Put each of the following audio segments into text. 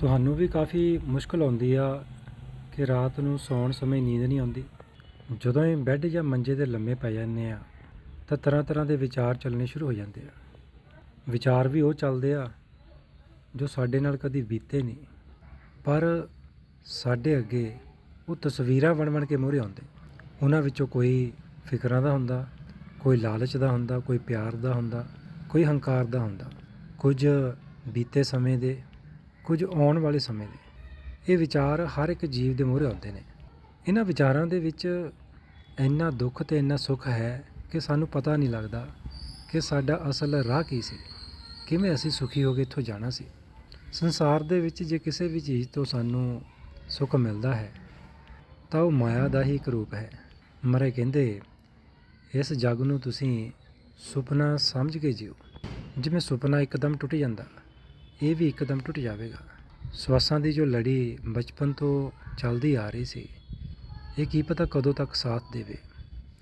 ਤੁਹਾਨੂੰ ਵੀ ਕਾਫੀ ਮੁਸ਼ਕਲ ਆਉਂਦੀ ਆ ਕਿ ਰਾਤ ਨੂੰ ਸੌਣ ਸਮੇਂ ਨੀਂਦ ਨਹੀਂ ਆਉਂਦੀ। ਜਦੋਂ ਇਹ ਬੈੱਡ ਜਾਂ ਮੰਜੇ ਤੇ ਲੰਮੇ ਪੈ ਜਾਂਦੇ ਆ, ਤਾਂ ਤਰ੍ਹਾਂ ਤਰ੍ਹਾਂ ਦੇ ਵਿਚਾਰ ਚੱਲਣੇ ਸ਼ੁਰੂ ਹੋ ਜਾਂਦੇ ਆ। ਵਿਚਾਰ ਵੀ ਉਹ ਚੱਲਦੇ ਆ ਜੋ ਸਾਡੇ ਨਾਲ ਕਦੀ ਬੀਤੇ ਨਹੀਂ। ਪਰ ਸਾਡੇ ਅੱਗੇ ਉਹ ਤਸਵੀਰਾਂ ਬਣ ਬਣ ਕੇ ਮੂਹਰੇ ਆਉਂਦੇ। ਉਹਨਾਂ ਵਿੱਚੋਂ ਕੋਈ ਫਿਕਰਾਂ ਦਾ ਹੁੰਦਾ, ਕੋਈ ਲਾਲਚ ਦਾ ਹੁੰਦਾ, ਕੋਈ ਪਿਆਰ ਦਾ ਹੁੰਦਾ, ਕੋਈ ਹੰਕਾਰ ਦਾ ਹੁੰਦਾ। ਕੁਝ ਬੀਤੇ ਸਮੇਂ ਦੇ ਕੁਝ ਆਉਣ ਵਾਲੇ ਸਮੇਂ ਦੇ। ਇਹ ਵਿਚਾਰ ਹਰ ਇੱਕ ਜੀਵ ਦੇ ਮੂਹਰੇ ਆਉਂਦੇ ਨੇ। ਇਹਨਾਂ ਵਿਚਾਰਾਂ ਦੇ ਵਿੱਚ ਇੰਨਾ ਦੁੱਖ ਤੇ ਇੰਨਾ ਸੁੱਖ ਹੈ ਕਿ ਸਾਨੂੰ ਪਤਾ ਨਹੀਂ ਲੱਗਦਾ ਕਿ ਸਾਡਾ ਅਸਲ ਰਾਹ ਕੀ ਸੀ, ਕਿਵੇਂ ਅਸੀਂ ਸੁਖੀ ਹੋ ਕੇ ਇੱਥੋਂ ਜਾਣਾ ਸੀ। ਸੰਸਾਰ ਦੇ ਵਿੱਚ ਜੇ ਕਿਸੇ ਵੀ ਚੀਜ਼ ਤੋਂ ਸਾਨੂੰ ਸੁੱਖ ਮਿਲਦਾ ਹੈ, ਤਾਂ ਉਹ ਮਾਇਆ ਦਾ ਹੀ ਇੱਕ ਰੂਪ ਹੈ। ਮਰੇ ਕਹਿੰਦੇ, ਇਸ ਜਗ ਨੂੰ ਤੁਸੀਂ ਸੁਪਨਾ ਸਮਝ ਕੇ ਜਿਓ। ਜਿਵੇਂ ਸੁਪਨਾ ਇੱਕਦਮ ਟੁੱਟ ਜਾਂਦਾ ਇਹ ਵੀ ਇੱਕਦਮ ਟੁੱਟ ਜਾਵੇਗਾ। ਸਵਾਸਾਂ ਦੀ ਜੋ ਲੜੀ ਬਚਪਨ ਤੋਂ ਚੱਲਦੀ ਆ ਰਹੀ ਸੀ, ਇਹ ਕੀ ਪਤਾ ਕਦੋਂ ਤੱਕ ਸਾਥ ਦੇਵੇ,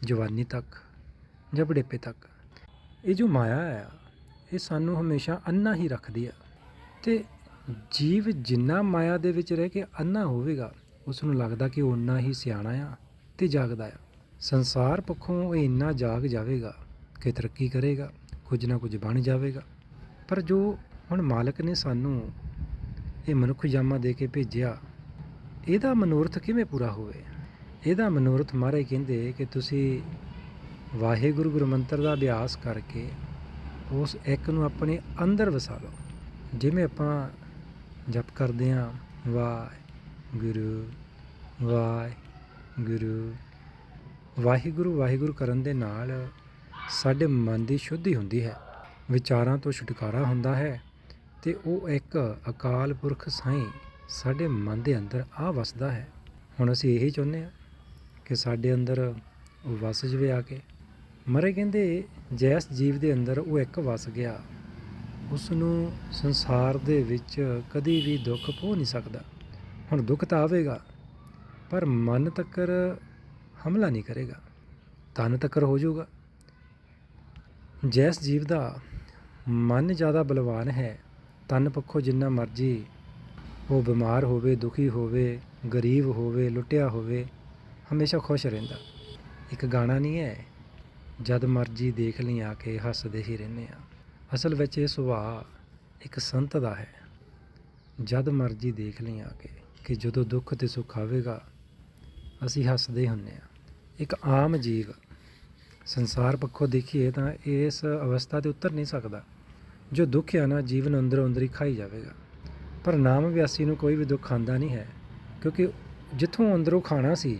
ਜਵਾਨੀ ਤੱਕ ਜਾਂ ਬੁਢੇਪੇ ਤੱਕ। ਇਹ ਜੋ ਮਾਇਆ ਹੈ ਇਹ ਸਾਨੂੰ ਹਮੇਸ਼ਾ ਅੰਨਾ ਹੀ ਰੱਖਦੀ ਆ ਤੇ ਜੀਵ ਜਿੰਨਾ ਮਾਇਆ ਦੇ ਵਿੱਚ ਰਹਿ ਕੇ ਅੰਨਾ ਹੋਵੇਗਾ ਉਸ ਨੂੰ ਲੱਗਦਾ ਕਿ ਉਹ ਉਨਾ ਹੀ ਸਿਆਣਾ ਆ ਤੇ ਜਾਗਦਾ ਆ। ਸੰਸਾਰ ਪੱਖੋਂ ਇਹ ਇੰਨਾ ਜਾਗ ਜਾਵੇਗਾ ਕਿ ਤਰੱਕੀ ਕਰੇਗਾ, ਕੁਝ ਨਾ ਕੁਝ ਬਣ ਜਾਵੇਗਾ। ਪਰ ਜੋ ਹੁਣ ਮਾਲਕ ਨੇ ਸਾਨੂੰ ਇਹ ਮਨੁੱਖ ਜਾਮਾ ਦੇ ਕੇ ਭੇਜਿਆ, ਇਹਦਾ ਮਨੋਰਥ ਕਿਵੇਂ ਪੂਰਾ ਹੋਵੇ? ਇਹਦਾ ਮਨੋਰਥ ਮਹਾਰਾਜ ਕਹਿੰਦੇ ਕਿ ਤੁਸੀਂ ਵਾਹਿਗੁਰੂ ਗੁਰੂ ਮੰਤਰ ਦਾ ਅਭਿਆਸ ਕਰਕੇ ਉਸ ਇੱਕ ਨੂੰ ਆਪਣੇ ਅੰਦਰ ਵਸਾ ਲਓ। ਜਿਵੇਂ ਆਪਾਂ ਜਪ ਕਰਦੇ ਹਾਂ, ਵਾਹਿਗੁਰੂ ਵਾਹਿਗੁਰੂ ਵਾਹਿਗੁਰੂ ਵਾਹਿਗੁਰੂ ਕਰਨ ਦੇ ਨਾਲ ਸਾਡੇ ਮਨ ਦੀ ਸ਼ੁੱਧੀ ਹੁੰਦੀ ਹੈ, ਵਿਚਾਰਾਂ ਤੋਂ ਛੁਟਕਾਰਾ ਹੁੰਦਾ ਹੈ ਤੇ ਉਹ ਇੱਕ ਅਕਾਲ ਪੁਰਖ ਸਾਈਂ ਸਾਡੇ ਮਨ ਦੇ ਅੰਦਰ ਆ ਵਸਦਾ ਹੈ। ਹੁਣ ਅਸੀਂ ਇਹੀ ਚਾਹੁੰਦੇ ਹਾਂ ਕਿ ਸਾਡੇ ਅੰਦਰ ਉਹ ਵਸ ਜਵੇ ਆ ਕੇ। ਮਰੇ ਕਹਿੰਦੇ, ਜੈਸ ਜੀਵ ਦੇ ਅੰਦਰ ਉਹ ਇੱਕ ਵਸ ਗਿਆ। ਉਸ ਨੂੰ ਸੰਸਾਰ ਦੇ ਵਿੱਚ ਕਦੀ ਵੀ ਦੁੱਖ ਪੋ ਨਹੀਂ ਸਕਦਾ। ਹੁਣ ਦੁੱਖ ਤਾਂ ਆਵੇਗਾ, ਪਰ ਮਨ ਤੱਕਰ ਹਮਲਾ ਨਹੀਂ ਕਰੇਗਾ। ਤਨ ਤੱਕਰ ਹੋ ਜਾਊਗਾ। ਜੈਸ ਜੀਵ ਦਾ ਮਨ ਜ਼ਿਆਦਾ ਬਲਵਾਨ ਹੈ। ਤਨ ਪੱਖੋਂ ਜਿੰਨਾ ਮਰਜ਼ੀ ਉਹ ਬਿਮਾਰ ਹੋਵੇ, ਦੁਖੀ ਹੋਵੇ, ਗਰੀਬ ਹੋਵੇ, ਲੁੱਟਿਆ ਹੋਵੇ, ਹਮੇਸ਼ਾ ਖੁਸ਼ ਰਹਿੰਦਾ। ਇੱਕ ਗਾਣਾ ਨਹੀਂ ਹੈ, ਜਦ ਮਰਜ਼ੀ ਦੇਖ ਲਈ ਆ ਕੇ ਹੱਸਦੇ ਹੀ ਰਹਿੰਦੇ ਆ ਅਸਲ ਵਿੱਚ ਇਹ ਸੁਭਾਅ ਇੱਕ ਸੰਤ ਦਾ ਹੈ। ਜਦ ਮਰਜ਼ੀ ਦੇਖ ਲਈ ਆ ਕੇ ਕਿ ਜਦੋਂ ਦੁੱਖ ਤੇ ਸੁੱਖ ਆਵੇਗਾ, ਅਸੀਂ ਹੱਸਦੇ ਹੁੰਨੇ ਆ ਇੱਕ ਆਮ ਜੀਵ ਸੰਸਾਰ ਪੱਖੋਂ ਦੇਖੀਏ ਤਾਂ ਇਸ ਅਵਸਥਾ ਤੇ ਉਤਰ ਨਹੀਂ ਸਕਦਾ। ਜੋ ਦੁੱਖ ਆ ਨਾ, ਜੀਵਨ ਅੰਦਰੋਂ ਅੰਦਰ ਹੀ ਖਾਈ ਜਾਵੇਗਾ। ਪਰ ਨਾਮ ਵਿਆਸੀ ਨੂੰ ਕੋਈ ਵੀ ਦੁੱਖ ਖਾਂਦਾ ਨਹੀਂ ਹੈ, ਕਿਉਂਕਿ ਜਿੱਥੋਂ ਅੰਦਰੋਂ ਖਾਣਾ ਸੀ,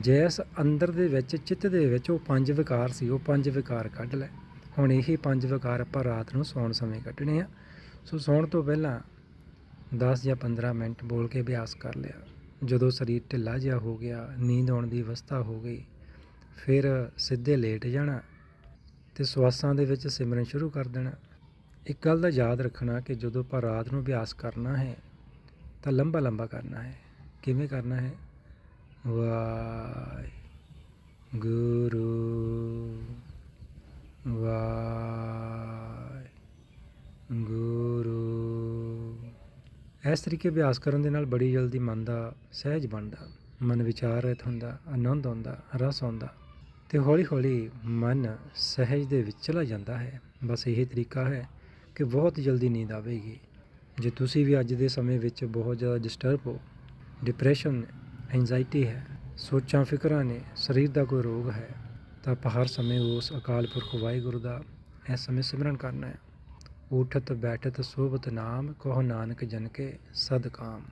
ਜੈਸ ਅੰਦਰ ਦੇ ਵਿੱਚ, ਚਿੱਤ ਦੇ ਵਿੱਚ ਉਹ ਪੰਜ ਵਿਕਾਰ ਸੀ, ਉਹ ਪੰਜ ਵਿਕਾਰ ਕੱਢ ਲੈ। ਹੁਣ ਇਹੀ ਪੰਜ ਵਿਕਾਰ ਆਪਾਂ ਰਾਤ ਨੂੰ ਸੌਣ ਸਮੇਂ ਕੱਢਣੇ ਆ। ਸੋ ਸੌਣ ਤੋਂ ਪਹਿਲਾਂ 10 ਜਾਂ 15 ਮਿੰਟ ਬੋਲ ਕੇ ਅਭਿਆਸ ਕਰ ਲਿਆ। ਜਦੋਂ ਸਰੀਰ ਢਿੱਲਾ ਜਿਹਾ ਹੋ ਗਿਆ, ਨੀਂਦ ਆਉਣ ਦੀ ਅਵਸਥਾ ਹੋ ਗਈ, ਫਿਰ ਸਿੱਧੇ ਲੇਟ ਜਾਣਾ ਤੇ ਸਵਾਸਾਂ ਦੇ ਵਿੱਚ ਸਿਮਰਨ ਸ਼ੁਰੂ ਕਰ ਦੇਣਾ। ਇੱਕ ਗੱਲ ਦਾ ਯਾਦ ਰੱਖਣਾ ਕਿ ਜਦੋਂ ਆਪਾਂ ਰਾਤ ਨੂੰ ਅਭਿਆਸ ਕਰਨਾ ਹੈ, ਤਾਂ ਲੰਬਾ ਲੰਬਾ ਕਰਨਾ ਹੈ। ਕਿਵੇਂ ਕਰਨਾ ਹੈ? ਵਾਹਿ ਗੁਰੂ ਵਾਹਿ ਗੁਰੂ ਇਸ ਤਰੀਕੇ ਅਭਿਆਸ ਕਰਨ ਦੇ ਨਾਲ ਬੜੀ ਜਲਦੀ ਮਨ ਦਾ ਸਹਿਜ ਬਣਦਾ, ਮਨ ਵਿਚਾਰਿਤ ਹੁੰਦਾ, ਆਨੰਦ ਆਉਂਦਾ, ਰਸ ਆਉਂਦਾ ਤੇ ਹੌਲੀ ਹੌਲੀ ਮਨ ਸਹਿਜ ਦੇ ਵਿੱਚ ਚਲਾ ਜਾਂਦਾ ਹੈ। ਬਸ ਇਹ ਤਰੀਕਾ ਹੈ ਕਿ ਬਹੁਤ ਜਲਦੀ ਨੀਂਦ ਆਵੇਗੀ। ਜੇ ਤੁਸੀਂ ਵੀ ਅੱਜ ਦੇ ਸਮੇਂ ਵਿੱਚ ਬਹੁਤ ਜ਼ਿਆਦਾ ਡਿਸਟਰਬ ਹੋ ਡਿਪਰੈਸ਼ਨ ਐਂਜ਼ਾਈਟੀ ਹੈ, ਸੋਚਾਂ, ਫਿਕਰਾਂ ਨੇ, ਸਰੀਰ ਦਾ ਕੋਈ ਰੋਗ ਹੈ, ਤਾਂ ਆਪਾਂ ਹਰ ਸਮੇਂ ਉਸ ਅਕਾਲ ਪੁਰਖ ਵਾਹਿਗੁਰੂ ਦਾ ਇਸ ਸਮੇਂ ਸਿਮਰਨ ਕਰਨਾ ਹੈ। ਉਠਤ, ਬੈਠਤ, ਸੋਭਤ ਨਾਮ, ਕਹੋ ਨਾਨਕ ਜਨ ਕੇ ਸਦ ਕਾਮ